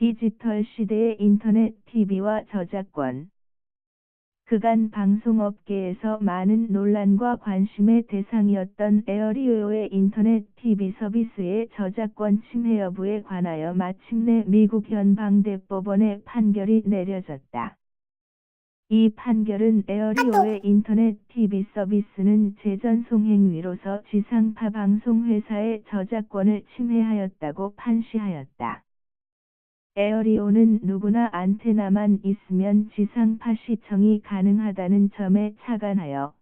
디지털 시대의 인터넷 TV와 저작권 그간 방송업계에서 많은 논란과 관심의 대상이었던 에어리오의 인터넷 TV 서비스의 저작권 침해 여부에 관하여 마침내 미국 연방대법원의 판결이 내려졌다. 이 판결은 에어리오의 인터넷 TV 서비스는 재전송 행위로서 지상파 방송회사의 저작권을 침해하였다고 판시하였다. 에어리오는 누구나 안테나만 있으면 지상파 시청이 가능하다는 점에 착안하여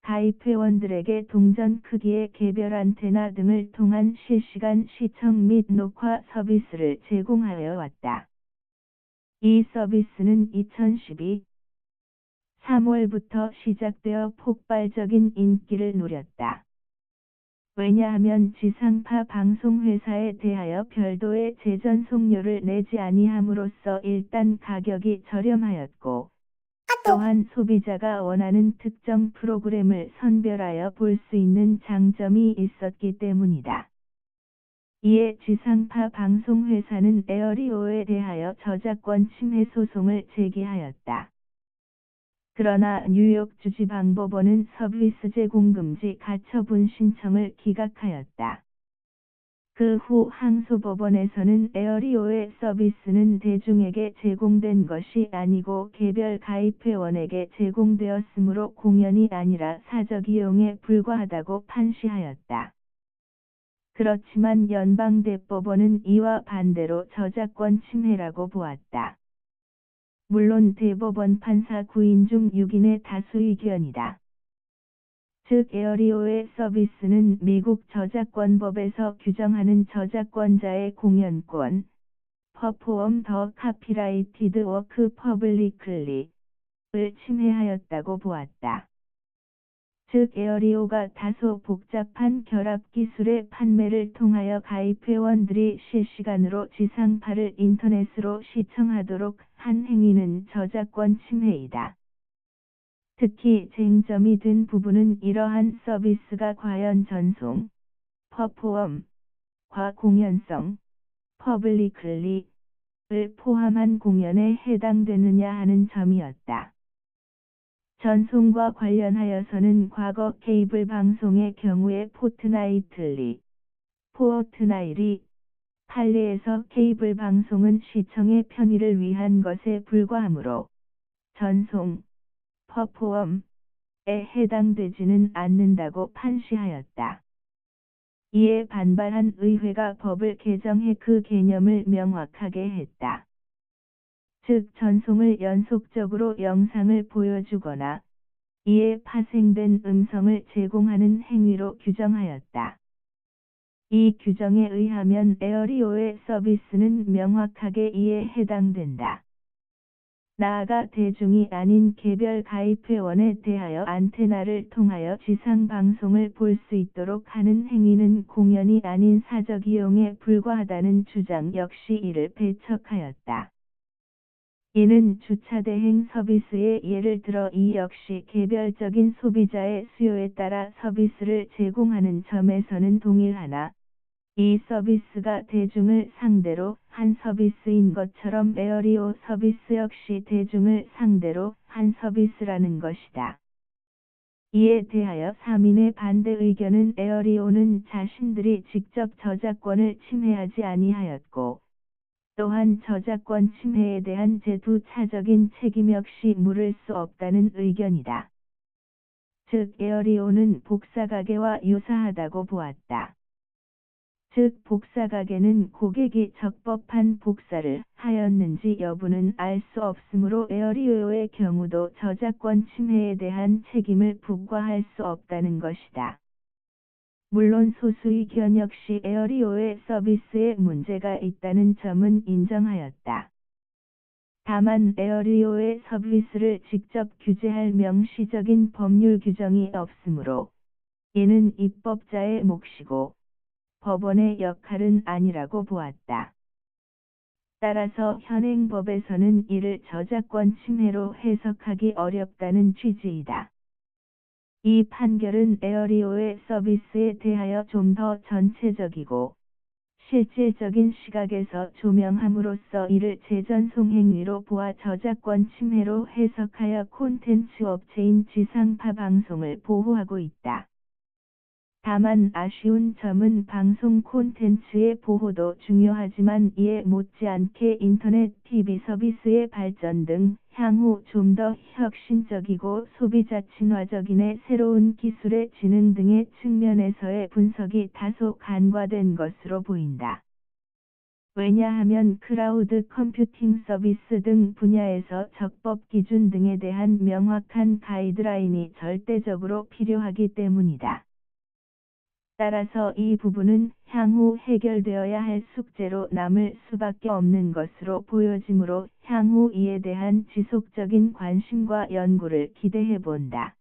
가입 회원들에게 동전 크기의 개별 안테나 등을 통한 실시간 시청 및 녹화 서비스를 제공하여 왔다. 이 서비스는 2012 3월부터 시작되어 폭발적인 인기를 누렸다. 왜냐하면 지상파 방송회사에 대하여 별도의 재전 송료를 내지 아니함으로써 일단 가격이 저렴하였고, 또한 소비자가 원하는 특정 프로그램을 선별하여 볼 수 있는 장점이 있었기 때문이다. 이에 지상파 방송회사는 에어리오에 대하여 저작권 침해 소송을 제기하였다. 그러나 뉴욕 주지방법원은 서비스 제 공 금지 가처분 신청을 기각하였다. 그 후 항소법원에서는 에어리오의 서비스는 대중에게 제공된 것이 아니고 개별 가입회원에게 제공되었으므로 공연이 아니라 사적 이용에 불과하다고 판시하였다. 그렇지만 연방대법원은 이와 반대로 저작권 침해라고 보았다. 물론 대법원 판사 9인 중 6인의 다수 의견이다. 즉 에어리오의 서비스는 미국 저작권법에서 규정하는 저작권자의 공연권, 퍼포엄 더 카피라이티드 워크 퍼블리클리를 침해하였다고 보았다. 즉 에어리오가 다소 복잡한 결합 기술의 판매를 통하여 가입 회원들이 실시간으로 지상파를 인터넷으로 시청하도록 한 행위는 저작권 침해이다. 특히 쟁점이 된 부분은 이러한 서비스가 과연 전송, 퍼포엄, 과 공연성, 퍼블리클리를 포함한 공연에 해당되느냐 하는 점이었다. 전송과 관련하여서는 과거 케이블 방송의 경우에 포트나이틀리, 포어트나이리, 판례에서 케이블 방송은 시청의 편의를 위한 것에 불과하므로 전송, 퍼포엄에 해당되지는 않는다고 판시하였다. 이에 반발한 의회가 법을 개정해 그 개념을 명확하게 했다. 즉 전송을 연속적으로 영상을 보여주거나 이에 파생된 음성을 제공하는 행위로 규정하였다. 이 규정에 의하면 에어리오의 서비스는 명확하게 이에 해당된다. 나아가 대중이 아닌 개별 가입 회원에 대하여 안테나를 통하여 지상 방송을 볼 수 있도록 하는 행위는 공연이 아닌 사적 이용에 불과하다는 주장 역시 이를 배척하였다. 이는 주차 대행 서비스의 예를 들어 이 역시 개별적인 소비자의 수요에 따라 서비스를 제공하는 점에서는 동일하나 이 서비스가 대중을 상대로 한 서비스인 것처럼 에어리오 서비스 역시 대중을 상대로 한 서비스라는 것이다. 이에 대하여 3인의 반대 의견은 에어리오는 자신들이 직접 저작권을 침해하지 아니하였고 또한 저작권 침해에 대한 제두차적인 책임 역시 물을 수 없다는 의견이다. 즉 에어리오는 복사가게와 유사하다고 보았다. 즉 복사가게는 고객이 적법한 복사를 하였는지 여부는 알 수 없으므로 에어리오의 경우도 저작권 침해에 대한 책임을 부과할 수 없다는 것이다. 물론 소수 의견 역시 에어리오의 서비스에 문제가 있다는 점은 인정하였다. 다만 에어리오의 서비스를 직접 규제할 명시적인 법률 규정이 없으므로 이는 입법자의 몫이고 법원의 역할은 아니라고 보았다. 따라서 현행법에서는 이를 저작권 침해로 해석하기 어렵다는 취지이다. 이 판결은 에어리오의 서비스에 대하여 좀 더 전체적이고 실질적인 시각에서 조명함으로써 이를 재전송 행위로 보아 저작권 침해로 해석하여 콘텐츠 업체인 지상파 방송을 보호하고 있다. 다만 아쉬운 점은 방송 콘텐츠의 보호도 중요하지만 이에 못지않게 인터넷 TV 서비스의 발전 등 향후 좀 더 혁신적이고 소비자 친화적인의 새로운 기술의 진흥 등의 측면에서의 분석이 다소 간과된 것으로 보인다. 왜냐하면 클라우드 컴퓨팅 서비스 등 분야에서 적법 기준 등에 대한 명확한 가이드라인이 절대적으로 필요하기 때문이다. 따라서 이 부분은 향후 해결되어야 할 숙제로 남을 수밖에 없는 것으로 보여지므로 향후 이에 대한 지속적인 관심과 연구를 기대해 본다.